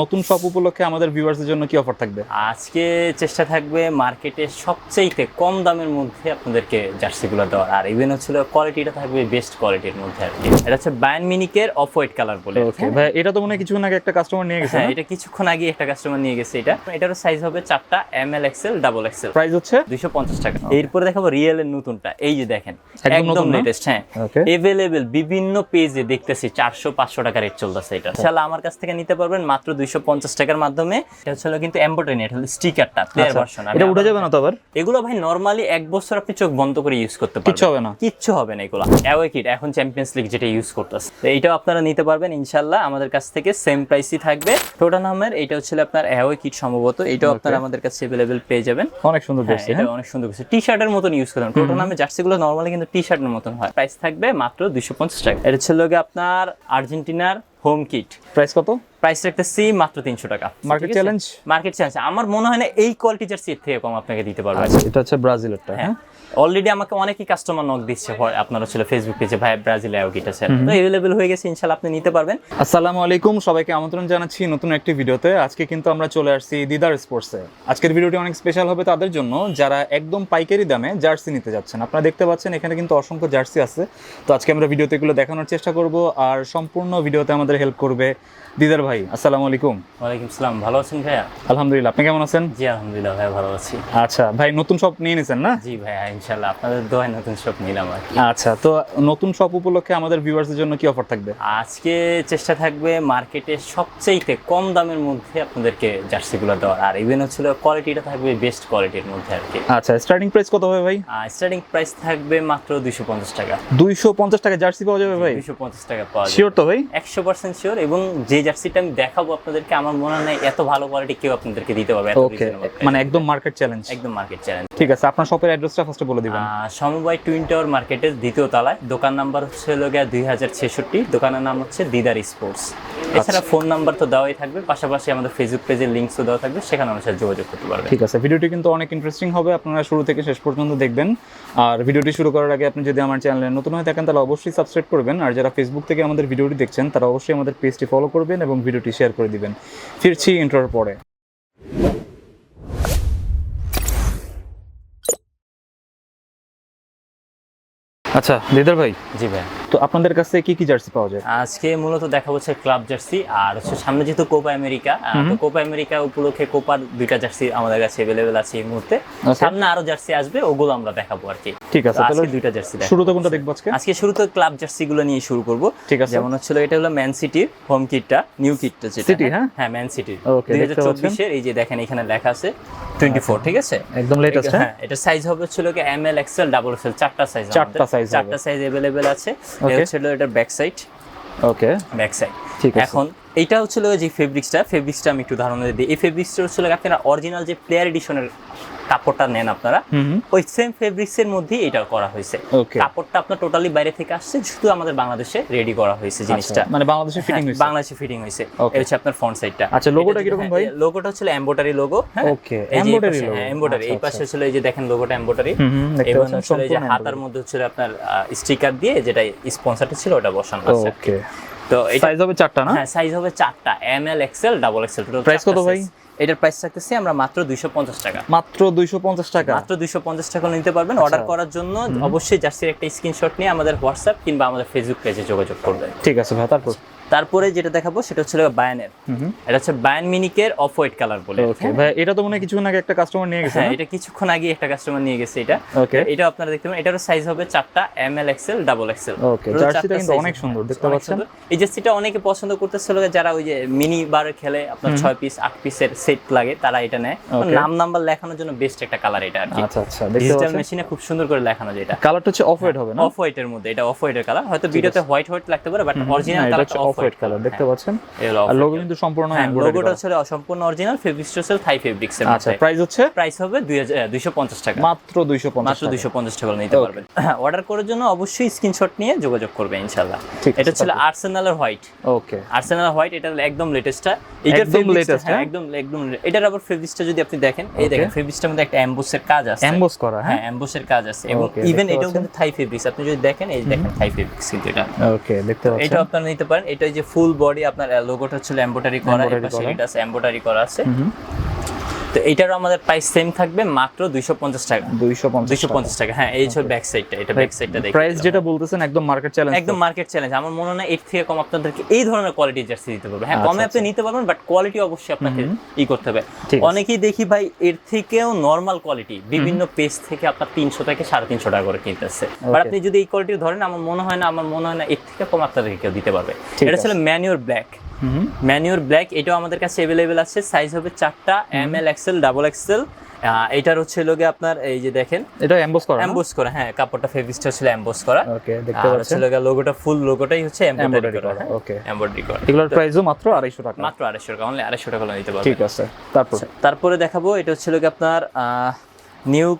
নতুন শপ উপলক্ষে আমাদের ভিউয়ার্সদের জন্য কি অফার থাকবে? আজকে চেষ্টা থাকবে মার্কেটে সবচেয়ে কম দামের মধ্যে আপনাদেরকে জার্সিগুলো দেওয়ার। আর ইভেন হচ্ছিল কোয়ালিটিটা থাকবে বেস্ট কোয়ালিটির মধ্যে আর কি। এটা হচ্ছে বায়ান মিনিকের অফ হোয়াইট কালার বলে ওকে ভাই এটা তো মনে হয় কিছুক্ষণ আগে একটা কাস্টমার নিয়ে গেছে হ্যাঁ এটা কিছুক্ষণ আগে একটা কাস্টমার নিয়ে গেছে এটা। এটার সাইজ হবে চারটা M L XL double XL price হচ্ছে? দুইশো পঞ্চাশ টাকা। এরপরে দেখাবো রিয়েল এর নতুনটা। এই যে দেখেন একদম? লেটেস্ট হ্যাঁ. এভেলেবেল বিভিন্ন পেজে দেখতেছি চারশো পাঁচশো টাকা রেট চলতেছে এটা। ইনশাল্লাহ আমার কাছ থেকে নিতে পারবেন মাত্র দুইশো পঞ্চাশ টাকার মাধ্যমে এটা কিন্তু এম্বোটারি এটা হলো স্টিকারটা প্লেয়ার ভার্সন এটা উঠে যাবে না তো আবার? এগুলো ভাই নরমালি এক বছর আপনি চোখ বন্ধ করে ইউজ করতে পারবেন। কিচ্ছু হবে না। কিচ্ছু হবে না এগুলো। অ্যাওয়ে কিট এখন চ্যাম্পিয়ন্স লিগ যেটা ইউজ করতেছে। তো এইটাও আপনারা নিতে পারবেন ইনশাল্লাহ আমাদের কাছ থেকে সেম প্রাইসই থাকবে। এটা হচ্ছে আপনার অ্যাওয়ে কিট সম্ভবত। এটাও আপনারা আমাদের কাছে অ্যাভেলেবেল পেয়ে যাবেন। অনেক সুন্দর হ্যাঁ দেখছি এটা হ্যাঁ? অনেক সুন্দর টি শার্টের মতন ইউজ করেন টোটাল নামে জার্সিগুলো নরমালি কিন্তু টি শার্টের মতন হয়। প্রাইস থাকবে মাত্র দুইশো পঞ্চাশ টাকা। এটা ছিল আপনার আর্জেন্টিনার হোম কিট। প্রাইস কত? প্রাইস রাখতেছি মাত্র তিনশো টাকা। মার্কেট চ্যালেঞ্জ মার্কেট চ্যালেঞ্জ আমার মনে হয় না এই কোয়ালিটির সিট থেকে কম আপনাকে দিতে পারব। আচ্ছা এটা হচ্ছে ব্রাজিলেরটা হ্যাঁ? অলরেডি আমাকে অনেকই কাস্টমার নক দিচ্ছে আপনারা ছিল ফেসবুক পেজে ভাই ব্রাজিল কিট আছে। তো অ্যাভেলেবল হয়ে গেছে ইনশাল্লাহ আপনি নিতে পারবেন। আসসালামু আলাইকুম সবাইকে আমন্ত্রণ জানাচ্ছি নতুন একটি ভিডিওতে। আজকে কিন্তু আমরা চলে আসছি দিদার স্পোর্টসে আজকের ভিডিওটি অনেক স্পেশাল হবে তাদের জন্য যারা একদম পাইকারি দামে জার্সি নিতে যাচ্ছেন। আপনারা দেখতে পাচ্ছেন এখানে কিন্তু অসংখ্য জার্সি আছে। তো আজকে আমরা ভিডিওতে এগুলো দেখানোর চেষ্টা করব আর সম্পূর্ণ ভিডিওতে আমাদের হেল্প করবে দিদার ভাই। আসসালামু আলাইকুম। ওয়ালাইকুম সালাম ভালো আছেন ভাইয়া? আলহামদুলিল্লাহ আপনি কেমন আছেন? জি আলহামদুলিল্লাহ ভাই ভালো আছি। আচ্ছা ভাই নতুন সব নিয়ে নিছেন না? জি ভাইয়া ইনশাল্লাহ আপনাদের দোয়ায় নতুন শপ নিলাম আর আচ্ছা তো নতুন শপ উপলক্ষে আমাদের ভিউয়ার্সদের জন্য কি অফার থাকবে? আজকে চেষ্টা থাকবে মার্কেটে কম দামের মধ্যে আপনাদেরকে জার্সিগুলো দেওয়ার আর ইভেন হচ্ছিল কোয়ালিটিটা থাকবে বেস্ট কোয়ালিটির মধ্যে আর কি। আচ্ছা স্টার্টিং প্রাইস কত হবে ভাই? স্টার্টিং প্রাইস থাকবে মাত্র দুইশো পঞ্চাশ টাকা। দুইশো পঞ্চাশ টাকা জার্সি পাওয়া যাবে ভাই? দুইশো পঞ্চাশ টাকা পাওয়া শিওর তো ভাই? একশো পার্সেন্ট শিওর এবং যে জার্সিটা আমি দেখাবো আপনাদেরকে আমার মনে হয় এত ভালো কোয়ালিটি কেউ আপনাদেরকে দিতে পারবে। মানে একদম মার্কেট চ্যালেঞ্জ একদম মার্কেট চ্যালেঞ্জ ঠিক আছে আপনার শপের অ্যাড্রেসটা ফার্স্টে বলে দিবেন? সমবায় টুইন টাওয়ার মার্কেটের দ্বিতীয় তলায়। দোকান নাম্বার হচ্ছে হলো গিয়া দুই হাজার ছেষট্টি। দোকানের নাম হচ্ছে দিদার স্পোর্টস। এছাড়া ফোন নাম্বার তো দেওয়াই থাকবে। পাশাপাশি আমাদের ফেসবুক পেজের লিঙ্কসও দেওয়া থাকবে। সেখানে আমার সাথে যোগাযোগ করতে পারবেন। ঠিক আছে। ভিডিওটি কিন্তু অনেক ইন্টারেস্টিং হবে। আপনারা শুরু থেকে শেষ পর্যন্ত দেখবেন। আর ভিডিওটি শুরু করার আগে আপনি যদি আমার চ্যানেলে নতুন হয়ে থাকেন তাহলে অবশ্যই সাবস্ক্রাইব করবেন। আর যারা ফেসবুক থেকে আমাদের ভিডিওটি দেখছেন তারা অবশ্যই আমাদের পেজটি ফলো করবেন এবং ভিডিওটি শেয়ার করে দিবেন। ফিরছি ইন্টার পরে। আচ্ছা দিদার ভাই? জি ভাই। তো আপনাদের কাছে কি কি জার্সি পাওয়া যায়? আজকে মূলত দেখা হচ্ছে ক্লাব জার্সি আর হচ্ছে সামনে যেহেতু কোপা আমেরিকা তো কোপা আমেরিকা উপলক্ষে কোপার দুইটা জার্সি আমাদের কাছে অ্যাভেলেবেল আছে এই মুহূর্তে। সামনে আরও জার্সি আসবে ওগুলো আমরা দেখাবো আর কি। ঠিক আছে তাহলে আজকে দুইটা জার্সি শুরুতে কোনটা দেখব আজকে? আজকে শুরুতে ক্লাব জার্সি গুলো নিয়ে শুরু করব। ঠিক আছে। যেমন হচ্ছিল এটা হলো ম্যান সিটির হোম কিটটা নিউ কিটটা যেটা City, হ্যাঁ? হ্যাঁ? ম্যান সিটির। Okay, দুই দেখতে হাজার পাচ্ছেন। এই যে দেখেন এখানে লেখা আছে টোয়েন্টি ফোর ঠিক আছে? একদম লেটেস্ট হ্যাঁ? হ্যাঁ এটা সাইজ হবে হচ্ছিল কি M L XL double XL চারটা সাইজ চারটা size হবে। চারটা সাইজ এভেলেবেল আছে. এটা হচ্ছিল এটা back side okay back side ঠিক আছে। এখন এইটা হচ্ছিল যে ফেব্রিক্সটা ফেব্রিক্সটা আমি একটু ধারণা দিই। এই ফেব্রিক্সটা হচ্ছিল আপনারা অরিজিনাল যে প্লেয়ার এডিশনের কাপড়টা নেন আপনারা ওই সেম ফেব্রিক্সের মধ্যেই এটা করা হয়েছে। কাপড়টা আপনার টোটালি বাইরে থেকে আসছে শুধু আমাদের বাংলাদেশে রেডি করা হয়েছে জিনিসটা। মানে বাংলাদেশে ফিটিং হ্যাঁ, হয়েছে। বাংলাদেশে ফিটিং হয়েছে. এই হচ্ছে আপনার ফ্রন্ট সাইডটা আচ্ছা, logoটা কীরকম ভাই? লোগোটা হচ্ছে এমব্রয়ডারি লোগো হ্যাঁ। Okay, এই যে এই পাশে- logo। হ্যাঁ এমব্রয়ডারি এই আচ্ছা, পাশে ছিল এই যে দেখেন লোগোটা এমব্রয়ডারি দেখতে এবং হচ্ছে এই যে হাতার মধ্যে হচ্ছে আপনার স্টিকার দিয়ে যেটা স্পন্সরটা ছিল ওটা বসানো আছে। ওকে তো সাইজ হবে চারটা না? হ্যাঁ সাইজ হবে চারটা। M L XL double XL price কত ভাই? এটার প্রাইস থাকতেছে আমরা মাত্র দুইশো পঞ্চাশ টাকা। মাত্র দুইশো পঞ্চাশ টাকা? মাত্র দুইশো পঞ্চাশ টাকা নিতে পারবেন। আচ্ছা। অর্ডার করার জন্য অবশ্যই জার্সির একটা স্ক্রিনশট নিয়ে আমাদের হোয়াটসঅ্যাপ কিংবা আমাদের ফেসবুক পেজে যোগাযোগ করবেন। ঠিক আছে ভাই তারপর? তারপরে যেটা দেখাবো সেটা হচ্ছে বায়ানের। এটা হচ্ছে বায়ান মিনিকের অফ হোয়াইট কালার বলে। ওকে ভাই এটা তো মনে হয় কিছুক্ষণ আগে একটা কাস্টমার নিয়ে গেছে হ্যাঁ এটা কিছুক্ষণ আগে একটা কাস্টমার নিয়ে গেছে এটা। ওকে এটা আপনারা দেখতে পারেন এটারও সাইজ হবে চারটা M L XL double XL Okay, জার্সিটা কিন্তু অনেক সুন্দর, দেখতে পাচ্ছেন? এই জার্সিটা অনেকে পছন্দ করতেছিল যারা ওই যে মিনি বার খেলে আপনার ছয় পিস আট পিসের সেট লাগে তারা এটা নেয়। নাম নাম্বার লেখানোর জন্য বেস্ট একটা কালার এটা আর কি। আচ্ছা আচ্ছা ডিজিটাল মেশিনে খুব সুন্দর করে লেখানো যেটা। কালারটা হচ্ছে অফ হোয়াইট হবে না? অফ হোয়াইটের মধ্যে এটা অফ হোয়াইটের কালার হয়তো ভিডিওতে হোয়াইট হোয়াইট লাগতে পারে বাট অরিজিনাল এটা কালারটা অফ হোয়াইট কালার দেখতে পাচ্ছেন? আর লোগো কিন্তু সম্পূর্ণ হ্যাঁ লোগোটা হচ্ছে অসম্পূর্ণ অরিজিনাল ফেব্রিক্স হোসেল থাই ফেব্রিক্স এর আচ্ছা প্রাইস হচ্ছে? প্রাইস হবে দুইশো পঞ্চাশ টাকা। মাত্র দুইশো পঞ্চাশ মাত্র দুইশো পঞ্চাশ টাকা নিতে পারবেন। অর্ডার করার জন্য অবশ্যই স্ক্রিনশট নিয়ে যোগাযোগ করবে আছে, এটা ছিল আর্সেনালের হোয়াইট ওকে আর্সেনাল হোয়াইট এটা একদম লেটেস্টটা একদম latest, হ্যাঁ? একদম একদম এটার আবার ফেব্রিক্সটা যদি আপনি দেখেন এই দেখেন ফেব্রিক্সটার মধ্যে একটা অ্যাম্বোসের কাজ আছে। এমবোস করা হ্যাঁ? হ্যাঁ অ্যাম্বোসের কাজ আছে। এবং ইভেন এটাও কিন্তু থাই ফেব্রিক্স আপনি যদি দেখেন এই দেখেন থাই ফেব্রিক্স কিন্তু এটা। ওকে দেখতে পাচ্ছেন। এটা আপনারা নিতে পারেন। এটা এই যে ফুল বডি আপনার লোগোটা হচ্ছে এমব্রয়ডারি করা এটা আছে এমব্রয়ডারি করা আছে। তো এটারও আমাদের প্রাইস সেম থাকবে মাত্র দুইশো পঞ্চাশ টাকা। দুইশো দুইশো পঞ্চাশ টাকা হ্যাঁ এই হচ্ছে ব্যাক সাইডটা এটা ব্যাক সাইডটা দেখে প্রাইস যেটা বলতেছেন একদম মার্কেট চ্যালেঞ্জ একদম মার্কেট চ্যালেঞ্জ আমার মনে হয় না এর থেকে কম আপনাদেরকে এই ধরনের কোয়ালিটি জার্সি দিতে পারবে। হ্যাঁ আচ্ছা, কমে আপনি নিতে পারবেন বাট কোয়ালিটি অবশ্যই আপনাকে ই করতে হবে। অনেকেই দেখি ভাই এর থেকেও নর্মাল কোয়ালিটি বিভিন্ন পেজ থেকে আপনার তিনশো থেকে সাড়ে তিনশো টাকা করে কিনতেছে। বাট আপনি যদি এই কোয়ালিটি ধরেন আমার মনে হয় না আমার মনে হয় না এর থেকে কম আপনাদেরকে কেউ দিতে পারবে। এটা ছিল ম্যানিওর ব্ল্যাক ম্যানিওর ব্ল্যাক এটাও আমাদের কাছে অ্যাভেলেবেল আছে। সাইজ হবে চারটা M L XL double XL এটার হচ্ছে লোকে আপনার এই যে দেখেন। এটা এমবস করা এমবোস করা হ্যাঁ কাপড়টা ফেব্রিক্সটা ছিল এমবোস করা। ওকে দেখতে পাচ্ছেন। হচ্ছে লোগোটা ফুল লোগোটাই হচ্ছে এমব্রয়ডারি করা okay. এমব্রয়ডারি করা। এগুলোর প্রাইসও মাত্র আড়াইশো টাকা। মাত্র আড়াইশো টাকা অনলি আড়াইশো টাকা হলে নিতে পারবেন। ঠিক আছে তারপর? তারপরে দেখাবো এটা হচ্ছে লোকে আপনার নিউ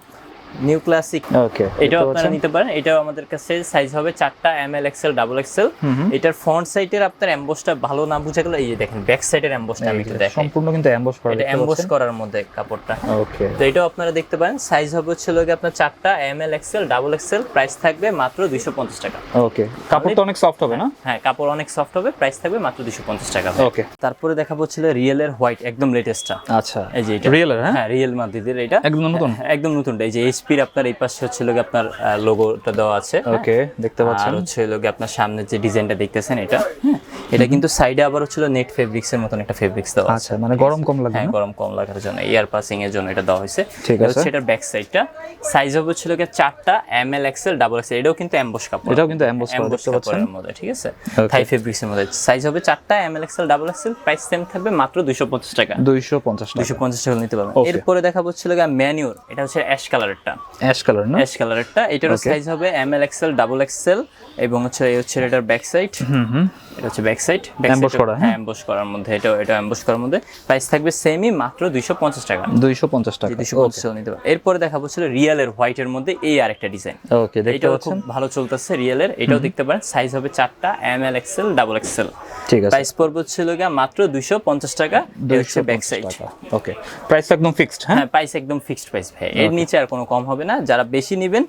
নিউ ক্লাসিক ওকে এটাও আপনারা নিতে পারেন। এটাও আমাদের কাছে সাইজ হবে চারটা M L XL double XL এটার ফ্রন্ট সাইডের আপনার এমবোসটা ভালো না বুঝা গেল। এই যে দেখেন ব্যাক সাইডের এমবোসটা আমি একটু দেখাই। সম্পূর্ণ কিন্তু এমবস করা এটা করার মধ্যে কাপড়টা। ওকে তো এটাও আপনারা দেখতে পারেন। সাইজ হবে হচ্ছে লোকে আপনার চারটা M L XL double XL price থাকবে মাত্র দুইশো পঞ্চাশ টাকা। ওকে কাপড়টা অনেক সফট হবে না? হ্যাঁ কাপড় অনেক সফট হবে। প্রাইস থাকবে মাত্র দুশো পঞ্চাশ টাকা ওকে তারপরে দেখাবো ছিল রিয়েলের হোয়াইট একদম লেটেস্টটা আচ্ছা। এই যে এটা। রিয়েল হ্যাঁ? হ্যাঁ রিয়েল মাদিদের এটা। একদম নতুন? হ্যাঁ, একদম নতুনটা। এই যে এইচপির আপনার এই পাশে হচ্ছে লোকে আপনার লোগোটা দেওয়া আছে। ওকে দেখতে পাচ্ছেন। আর হচ্ছে লোকে আপনার সামনে যে ডিজাইনটা দেখতেছেন এটা হ্যাঁ, এটা কিন্তু সাইডে আবার হচ্ছিল নেট ফেব্রিক্স এর মতন একটা ফেব্রিক্স দেওয়া আচ্ছা মানে গরম কম লাগে হ্যাঁ গরম কম লাগার জন্য। এয়ার পাসিং এর জন্য এটা দেওয়া হয়েছে। ঠিক এটা আছে। এটার ব্যাক সাইডটা সাইজ হবে হচ্ছে লোকের চারটা M L XL double XL এটাও কিন্তু এমবস কাপড়। এটাও কিন্তু এমবস এমবস দেখতে পাচ্ছেন? মধ্যে ঠিক আছে? থাই ফেব্রিক্স এর মধ্যে। সাইজ হবে চারটা M L XL double XL price same থাকবে মাত্র দুইশো পঞ্চাশ টাকা। দুইশো পঞ্চাশ টাকা। দুইশো পঞ্চাশ টাকা নিতে পারবেন। এরপরে দেখাবো হচ্ছে লোক ম্যানিউর এটা হচ্ছে অ্যাশ কালারেরটা অ্যাশ কালার না? অ্যাশ কালারেরটা এটারও সাইজ হবে M L XL double XL এবং হচ্ছে এই হচ্ছে এটার ব্যাক সাইড হুম হুম। এটা হচ্ছে ব্যাক সাইড করা, হ্যাঁ। এমবোস করার মধ্যে এটা এটা করার মধ্যে। প্রাইস থাকবে সেমই মাত্র দুইশো পঞ্চাশ টাকা। দুইশো পঞ্চাশ টাকা। দুইশো পঞ্চাশ টাকা নিতে পারবেন এরপরে দেখাবো ছিল রিয়েলের হোয়াইটের মধ্যে এই আরেকটা ডিজাইন ওকে দেখতে পাচ্ছেন? খুব ভালো চলতেছে রিয়েলের। এটাও দেখতে পারেন সাইজ হবে চারটা M L XL double XL ঠিক আছে। প্রাইস পড়বে ছিল গিয়ে মাত্র দুইশো পঞ্চাশ টাকা। এই হচ্ছে ব্যাক সাইড ওকে প্রাইস একদম ফিক্সড হ্যাঁ? হ্যাঁ প্রাইস একদম ফিক্সড প্রাইস ভাই। এর নিচে আর কোনো কম হবে না। যারা বেশি নেবেন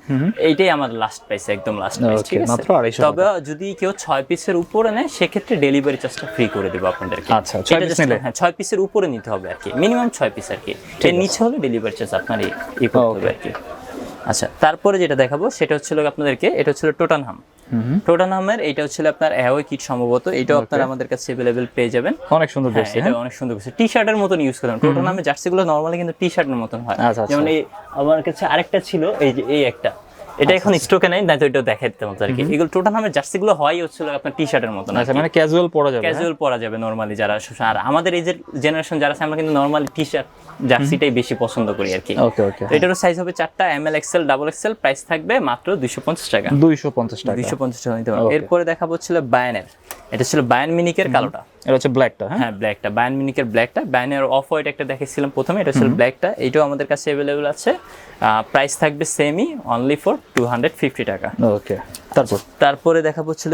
এইটাই আমার লাস্ট প্রাইস একদম লাস্ট প্রাইস ঠিক আছে? মাত্র 250 তবে যদি কেউ ছয় পিসের উপরে নেয় সেক্ষেত্রে ডেলিভারি চার্জটা ফ্রি করে দেবো আপনাদেরকে। আচ্ছা, ছয় just- নিলে? হ্যাঁ ছয় পিসের উপরে নিতে হবে আর কি মিনিমাম ছয় পিস আর কি। এর নিচে হলে ডেলিভারি চার্জ আপনার ই করতে হবে আর কি। আচ্ছা তারপরে যেটা দেখাবো সেটা হচ্ছিল আপনাদেরকে এটা হচ্ছিল টোটানহাম টোটানহামের এটা হচ্ছিল আপনার অ্যাওয়ে কিট সম্ভবত এটাও আপনারা আমাদের কাছে অ্যাভেলেবেল পেয়ে যাবেন। অনেক সুন্দর হ্যাঁ, এটা অনেক সুন্দর করছে টি শার্টের মতন ইউজ করেন টোটো নামে জার্সিগুলো নর্মালি কিন্তু টি শার্টের মতন হয়। আচ্ছা, আচ্ছা। যেমন এই আমার কাছে আরেকটা ছিল এই যে এই একটা। এটা এখন স্টকে নাই না তো এটা দেখাই দিতে মতো আর কি এগুলো টোটো নামের জার্সিগুলো হয় হচ্ছে আপনার টি শার্টের মতন আচ্ছা মানে ক্যাজুয়াল পরা যাবে হ্যাঁ? ক্যাজুয়াল পরা যাবে নর্মালি যারা আর আমাদের এই যে জেনারেশন যারা আছে আমরা কিন্তু নর্মালি টি শার্ট জার্সিটাই বেশি পছন্দ করি আর কি। ওকে ওকে তো এটারও সাইজ হবে চারটা M L XL double XL price থাকবে মাত্র দুইশো পঞ্চাশ টাকা। দুইশো পঞ্চাশ টাকা। দুইশো পঞ্চাশ টাকা নিতে পারবেন এরপরে দেখাবো ছিল বায়ানের এটা ছিল বায়ান মিনিকের কালোটা। এটা হচ্ছে ব্ল্যাকটা হ্যাঁ? ব্ল্যাকটা বায়ান মিনিকের ব্ল্যাকটা বায়ানের অফ হোয়াইট একটা দেখেছিলাম প্রথমে এটা ছিল ব্ল্যাকটা এটাও আমাদের কাছে অ্যাভেলেবল আছে। প্রাইস থাকবে সেমই only for two hundred fifty টাকা। ওকে তারপর? তারপরে দেখা ছিল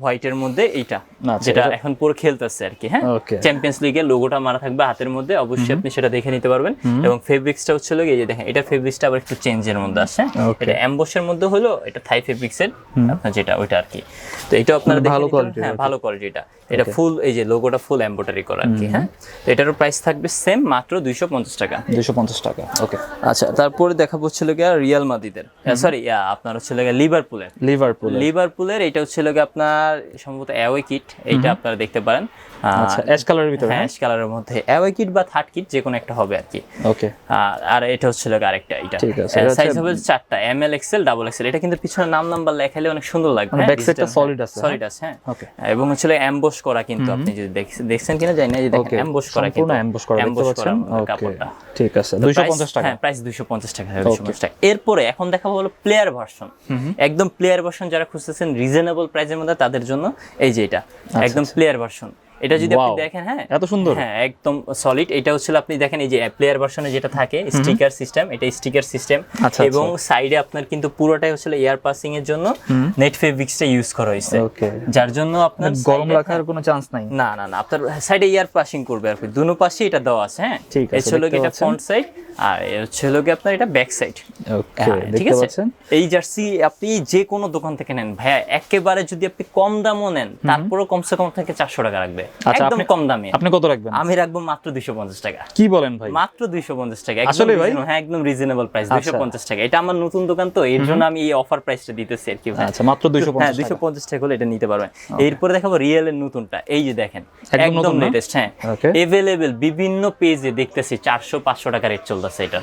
হোয়াইট এর মধ্যে এইটা আচ্ছা, যেটা এখন পুরো খেলতেছে আর কি হ্যাঁ. চ্যাম্পিয়ন্স লিগের লোগোটা মারা থাকবে হাতের মধ্যে অবশ্যই আপনি সেটা দেখে নিতে পারবেন। এবং ফেব্রিক্সটা হচ্ছে এই যে দেখেন এটা ফেব্রিক্সটা আবার একটু চেঞ্জের মধ্যে আছে Okay. এটা অ্যাম্বসের মধ্যে হলো এটা থাই ফেব্রিক্সের আপনার যেটা ওইটা আর কি। তো এটা আপনারা মানে ভালো নিতে হ্যাঁ ভালো কোয়ালিটিটা এটা ফুল এই যে লোগোটা ফুল এমব্রয়ডারি করা আর কি হ্যাঁ? তো এটারও প্রাইস থাকবে সেম মাত্র দুইশো পঞ্চাশ টাকা। দুইশো পঞ্চাশ টাকা ওকে আচ্ছা তারপরে দেখাবো হচ্ছিল গিয়ে রিয়াল মাদিদের সরি আপনার হচ্ছে গিয়ে লিভারপুলের লিভারপুল লিভারপুলের এটা হচ্ছে লোকে আপনার সম্ভবত অ্যাওয়ে কিট এইটা আপনারা দেখতে পারেন। আচ্ছা অ্যাশ কালারের ভিতরে হ্যাঁ কালারের মধ্যে। অ্যাওয়ে কিট বা থার্ড কিট যে কোনো একটা হবে আর কি। ওকে আর এটা হচ্ছে লোক আরেকটা এটা ঠিক আছে, সাইজ হবে চারটা M L XL double XL এটা কিন্তু পিছনে নাম নাম্বার লেখালে অনেক সুন্দর লাগবে মানে back side টা আছে, সলিড আছে হ্যাঁ। Okay. এবং হচ্ছে এমবোস করা কিন্তু আপনি যদি দেখছেন কিনা জানি না যে দেখেন ওকে করা কিন্তু এমবস করা দেখতে পাচ্ছেন? করা কাপড়টা। ঠিক আছে দুইশো পঞ্চাশ টাকা। হ্যাঁ প্রাইস দুইশো পঞ্চাশ টাকা দুইশো পঞ্চাশ টাকা এরপরে এখন দেখাবো হলো প্লেয়ার ভার্সন একদম প্লেয়ার ভার্সন যারা খুঁজতেছেন রিজনেবল প্রাইসের মধ্যে তাদের জন্য এই যে এটা আচ্ছা, একদম প্লেয়ার ভার্সন এটা যদি আপনি দেখেন হ্যাঁ। এত সুন্দর। হ্যাঁ একদম সলিড এটা হচ্ছিল আপনি দেখেন এই যে প্লেয়ার ভার্সনে যেটা থাকে স্টিকার সিস্টেম এটা স্টিকার সিস্টেম আচ্ছা, এবং সাইডে আপনার কিন্তু পুরোটাই এয়ার পাসিং এর জন্য নেট ফেব্রিক্সটা ইউজ করা হয়েছে। যার জন্য আপনার গরম রাখার কোনো চান্স নাই। না না না আপনার সাইডে এয়ার পাসিং করবে আর কি। দুনো পাশে এটা দেওয়া আছে হ্যাঁ। ঠিক আছে, এটা ফ্রন্ট সাইড আর হচ্ছে হলো কি আপনার এটা ব্যাক সাইড ওকে ঠিক আছে? এই জার্সি আপনি যে কোনো দোকান থেকে নেন ভাইয়া একেবারে যদি আপনি কম দামও নেন তারপরেও কমসে কম থেকে চারশো টাকা রাখবে আচ্ছা, একদম আপনি- কম দামে। আপনি কত রাখবেন? আমি রাখব মাত্র দুইশো পঞ্চাশ টাকা। কি বলেন ভাই? মাত্র দুইশো পঞ্চাশ টাকা। আসলে ভাই? হ্যাঁ একদম রিজনেবল প্রাইস দুইশো আচ্ছা। পঞ্চাশ টাকা। এটা আমার নতুন দোকান তো এর জন্য আমি এই অফার প্রাইসটা দিতেছি আর কি ভাই। আচ্ছা মাত্র হ্যাঁ পঞ্চাশ দুইশো পঞ্চাশ টাকা হলে এটা নিতে পারবেন। এরপরে দেখাবো রিয়েল এর নতুনটা। এই যে দেখেন একদম একদম? লেটেস্ট হ্যাঁ। বিভিন্ন পেজে দেখতেছি চারশো পাঁচশো টাকা রেট চলতেছে এটা।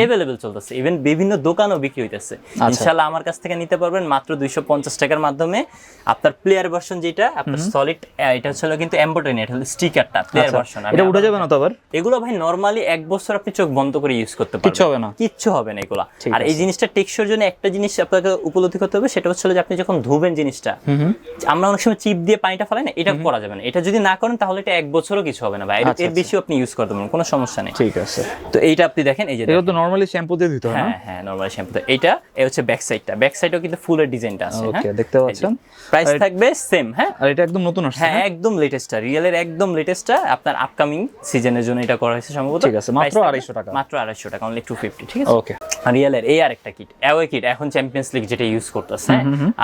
এভেলেবেল চলতেছে। ইভেন বিভিন্ন দোকানও বিক্রি হইতেছে। আচ্ছা। ইনশাল্লাহ আমার কাছ থেকে নিতে পারবেন মাত্র দুইশো পঞ্চাশ টাকার মাধ্যমে। আপনার প্লেয়ার ভার্সন যেটা আপনার সলিড এটা হলো কিন্তু এটা হলো স্টিকারটা প্লেয়ার ভার্সন এটা উঠে যাবে না তো আবার? এগুলো ভাই নর্মালি এক বছর আপনি চোখ বন্ধ করে ইউজ করতে পারবেন। কিচ্ছু হবে না। কিচ্ছু হবে না এগুলা। আর এই জিনিসটা জন্য একটা জিনিস আপনাকে উপলব্ধি করতে হবে সেটা হচ্ছে যে আপনি যখন ধুবেন জিনিসটা আমরা অনেক সময় চিপ দিয়ে পানিটা ফেলাই না এটা করা যাবে না। এটা যদি না করেন তাহলে এটা এক বছরও কিছু হবে না ভাই। এর- আচ্ছা, এর বেশিও আপনি ইউজ করতে পারবেন কোনো সমস্যা নেই। ঠিক আছে। তো এইটা আপনি দেখেন এই যে এটা তো নরমালি শ্যাম্পু দিয়ে দিতে হয় হ্যাঁ হ্যাঁ নরমাল শ্যাম্পু এইটা এই হচ্ছে ব্যাক সাইডটা ব্যাক সাইডেও কিন্তু ফুলের ডিজাইনটা আছে ওকে হ্যাঁ? দেখতে পাচ্ছেন। প্রাইস থাকবে সেম হ্যাঁ? আর এটা একদম নতুন আসছে হ্যাঁ একদম লেটেস্টটা রিয়েলের একদম লেটেস্টটা আপনার আপকামিং সিজনের জন্য এটা করা হয়েছে সম্ভবত। ঠিক আছে, মাত্র Price 250 টাকা। মাত্র আড়াইশো টাকা অনলি টু ফিফটি ঠিক আছে? ওকে আর রিয়েলের এই আর একটা কিট অ্যাওয়ে কিট এখন চ্যাম্পিয়ন্স লিগ যেটা ইউজ করতেছে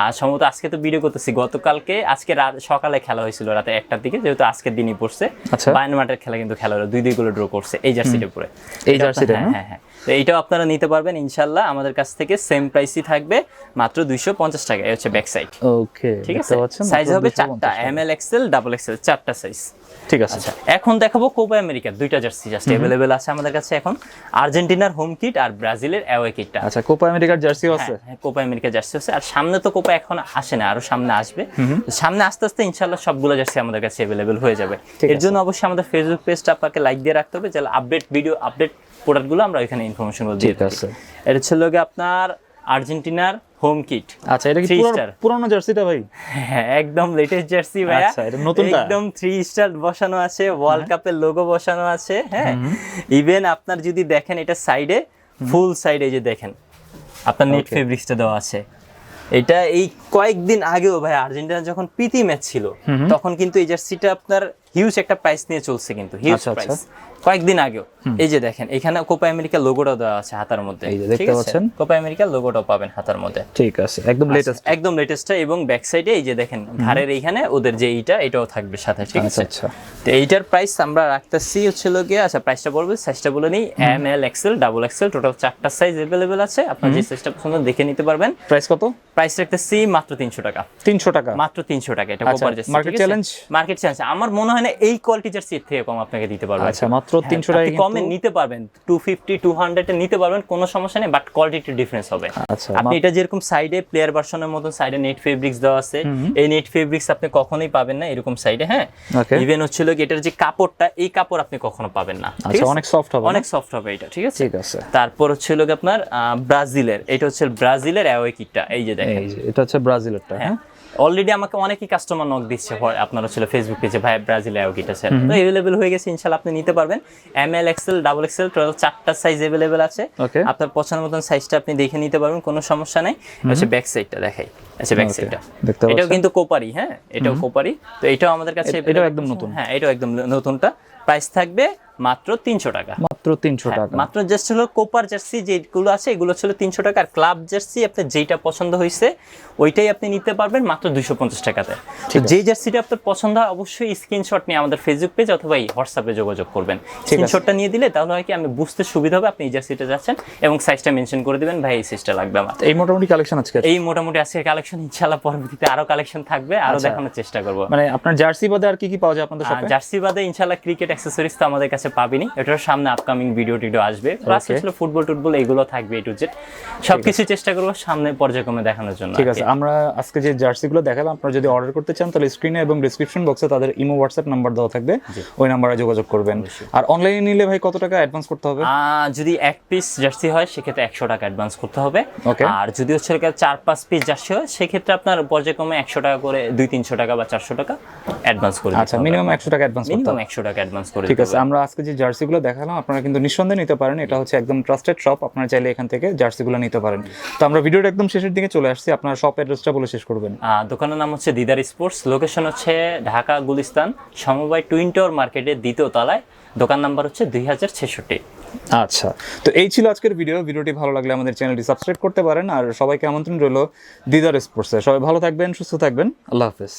আর সম্ভবত আজকে তো ভিডিও করতেছি গতকালকে আজকে রাত সকালে খেলা হয়েছিল রাতে একটার দিকে যেহেতু আজকের দিনই পড়ছে। আচ্ছা। বায়ান মাঠের খেলা কিন্তু খেলা হলো দুই দুই গোলে ড্র করছে এই জার্সিটা পরে। এই জার্সিটা, হ্যাঁ হ্যাঁ হ্যাঁ। তো এইটাও আপনারা নিতে পারবেন ইনশাল্লাহ আমাদের কাছ থেকে সেম প্রাইসই থাকবে মাত্র দুইশো পঞ্চাশ টাকা এই হচ্ছে ব্যাক সাইড ওকে ঠিক আছে? সাইজ হবে 250 চারটা M L XL double XL চারটা। সাইজ ঠিক আছে। আচ্ছা এখন দেখাবো কোপা আমেরিকার দুইটা জার্সি জাস্ট অ্যাভেলেবেল আছে আমাদের কাছে এখন। আর্জেন্টিনার হোম কিট আর ব্রাজিলের অ্যাওয়ে কিটটা আচ্ছা কোপা আমেরিকার জার্সিও আছে? হ্যাঁ কোপা আমেরিকা জার্সি আছে। আর সামনে তো কোপা এখন আসে না আরও সামনে আসবে। সামনে আস্তে আস্তে ইনশাল্লাহ সবগুলো জার্সি আমাদের কাছে অ্যাভেলেবেল হয়ে যাবে। এর জন্য অবশ্যই আমাদের ফেসবুক পেজটা আপনাকে লাইক দিয়ে রাখতে হবে যাতে আপডেট ভিডিও আপডেট প্রোডাক্টগুলো আমরা ওইখানে ইনফরমেশন দিয়ে থাকি। এটা ছিল আপনার আর্জেন্টিনার হোম কিট। আচ্ছা এটা কি। পুরনো জার্সিটা ভাই? হ্যাঁ একদম লেটেস্ট জার্সি ভাইয়া। আচ্ছা, এটা নতুনটা? একদম থ্রি স্টার বসানো আছে ওয়ার্ল্ড কাপের লোগো বসানো আছে হ্যাঁ? ইভেন আপনার যদি দেখেন এটা সাইডে ফুল সাইডে যে দেখেন আপনার নেট ফেব্রিক্সটা দেওয়া আছে। এটা এই কয়েকদিন আগেও ভাই আর্জেন্টিনা যখন প্রীতি ম্যাচ ছিল তখন কিন্তু এই জার্সিটা আপনার হিউজ একটা প্রাইস নিয়ে চলছে কিন্তু হিউজ আচ্ছা, আচ্ছা। প্রাইস কয়েকদিন আগেও। এই যে দেখেন এখানে কোপা আমেরিকা লোগোটাও দেওয়া আছে হাতার মধ্যে। এই যে দেখতে পাচ্ছেন। কোপা আমেরিকা লোগোটাও পাবেন হাতার মধ্যে। ঠিক আছে একদম লেটেস্ট আচ্ছা, একদম লেটেস্টটা এবং ব্যাক সাইডে এই যে দেখেন ঘাড়ের এইখানে ওদের যে এইটা এটাও থাকবে সাথে ঠিক আচ্ছা আছে? আচ্ছা। তো এইটার প্রাইস আমরা রাখতেছি হচ্ছে গিয়ে আচ্ছা প্রাইসটা বলব সাইজটা বলে নিই M L XL double XL total চারটা সাইজ অ্যাভেলেবেল আছে। আপনার যে সাইজটা পছন্দ দেখে নিতে পারবেন। প্রাইস কত? প্রাইস রাখতেছি মাত্র তিনশো টাকা। তিনশো টাকা। মাত্র তিনশো টাকা এটা কোপার jersey market challenge? Market challenge আমার মনে হয় না এই কোয়ালিটি সিট থেকে কম আপনাকে দিতে পারব। আচ্ছা মাত্র হ্যাঁ, তিনশো টাকা কমে নিতে পারবেন। টু ফিফটি টু হান্ড্রেড নিতে পারবেন কোনো সমস্যা নেই বাট কোয়ালিটি ডিফারেন্স হবে। আচ্ছা আপনি এটা যেরকম সাইডে প্লেয়ার ভার্সনের মতন সাইডে নেট ফেব্রিক্স দেওয়া আছে এই নেট ফেব্রিক্স আপনি কখনোই পাবেন না এরকম সাইডে হ্যাঁ? ইভেন হচ্ছিল কি এটার যে কাপড়টা এই কাপড় আপনি কখনো পাবেন না আচ্ছা? অনেক সফট হবে অনেক সফট হবে এটা ঠিক আছে? ঠিক আছে। তারপর হচ্ছিল কি আপনার ব্রাজিলের এটা হচ্ছে ব্রাজিলের অ্যাওয়ে কিটটা এই যে দেখেন। এটা হচ্ছে ব্রাজিলেরটা হ্যাঁ? অলরেডি আমাকে অনেকই কাস্টমার নক দিচ্ছে আপনার হচ্ছিল ফেসবুক পেজে ভাই ব্রাজিলে অ্যাওকিট আছে তো অ্যাভেলেবেল হয়ে গেছে ইনশাল্লাহ আপনি নিতে পারবেন। M L XL double XL total চারটা সাইজ অ্যাভেলেবেল আছে। আপনার পছন্দ মতন সাইজটা আপনি দেখে নিতে পারবেন কোনো সমস্যা নেই। আচ্ছা ব্যাক সাইডটা দেখাই। আচ্ছা ব্যাক সাইডটা দেখতে এটাও কিন্তু কোপারি হ্যাঁ? এটাও কোপারি তো এটাও আমাদের কাছে এটাও একদম নতুন। হ্যাঁ এটাও একদম নতুনটা। প্রাইস থাকবে মাত্র তিনশো টাকা। মাত্র তিনশো হ্যাঁ, টাকা। মাত্র জাস্ট হলো কোপার জার্সি যেগুলো আছে এগুলো ছিল তিনশো টাকা। আর ক্লাব জার্সি আপনার যেইটা পছন্দ হয়েছে ওইটাই আপনি নিতে পারবেন মাত্র দুইশো পঞ্চাশ টাকাতে। তো যে জার্সিটা আপনার পছন্দ হয় অবশ্যই স্ক্রিনশট নিয়ে আমাদের ফেসবুক পেজ অথবা এই হোয়াটসঅ্যাপে যোগাযোগ করবেন। স্ক্রিনশটটা নিয়ে দিলে তাহলে হয় কি আমি বুঝতে সুবিধা হবে আপনি এই জার্সিটা যাচ্ছেন এবং সাইজটা মেনশন করে দিবেন ভাই এই সাইজটা লাগবে আমার। এই মোটামুটি কালেকশন আজকে এই মোটামুটি আজকের কালেকশন ইনশাআল্লাহ পরবর্তীতে আরও কালেকশন থাকবে আরও আচ্ছা। দেখানোর চেষ্টা করব। মানে আপনার জার্সি বাদে আর কি কি পাওয়া যায় আপনাদের জার্সি বাদে ইনশাআল্লাহ ক্রিকেট অ্যাক্সেসরিজ তো আমাদের কাছে কাছে পাবিনি। এটার সামনে আপকামিং ভিডিও টিডিও আসবে। প্লাস. হচ্ছে ফুটবল টুটবল এগুলো থাকবে এ টু জেড সবকিছু চেষ্টা করব সামনে পর্যায়ক্রমে দেখানোর জন্য ঠিক আছে আমরা আজকে যে জার্সিগুলো দেখালাম আপনারা যদি অর্ডার করতে চান তাহলে স্ক্রিনে এবং ডিসক্রিপশন বক্সে তাদের ইমো হোয়াটসঅ্যাপ নাম্বার দেওয়া থাকবে। ওই নাম্বারে যোগাযোগ করবেন। আর অনলাইনে নিলে ভাই কত টাকা অ্যাডভান্স করতে হবে? যদি এক পিস জার্সি হয় সেক্ষেত্রে একশো টাকা অ্যাডভান্স করতে হবে। আর যদি হচ্ছে চার পাঁচ পিস জার্সি হয় সেক্ষেত্রে আপনার পর্যায়ক্রমে একশো টাকা করে দুই তিনশো টাকা বা চারশো টাকা অ্যাডভান্স করে আচ্ছা মিনিমাম একশো টাকা অ্যাডভান্স করতে মিনিমাম একশো টাকা অ্যাডভান্স করে ঠিক আছে আমরা আজকে যে জার্সিগুলো দেখালাম আপনারা কিন্তু নিঃসন্দেহে নিতে পারেন। এটা হচ্ছে একদম ট্রাস্টেড শপ আপনারা চাইলে এখান থেকে জার্সিগুলো নিতে পারেন। তো আমরা ভিডিওটা একদম শেষের দিকে চলে আসছি আপনার শপ অ্যাড্রেসটা বলে শেষ করবেন। দোকানের নাম হচ্ছে দিদার স্পোর্টস লোকেশন হচ্ছে ঢাকা গুলিস্তান সমবায় টুইন টাওয়ার মার্কেটের দ্বিতীয় তলায়। দোকান নাম্বার হচ্ছে দুই হাজার ছেষট্টি। আচ্ছা তো এই ছিল আজকের ভিডিও ভিডিওটি ভালো লাগলে আমাদের চ্যানেলটি সাবস্ক্রাইব করতে পারেন। আর সবাইকে আমন্ত্রণ রইল দিদার স্পোর্টসে। সবাই ভালো থাকবেন সুস্থ থাকবেন। আল্লাহ হাফেজ।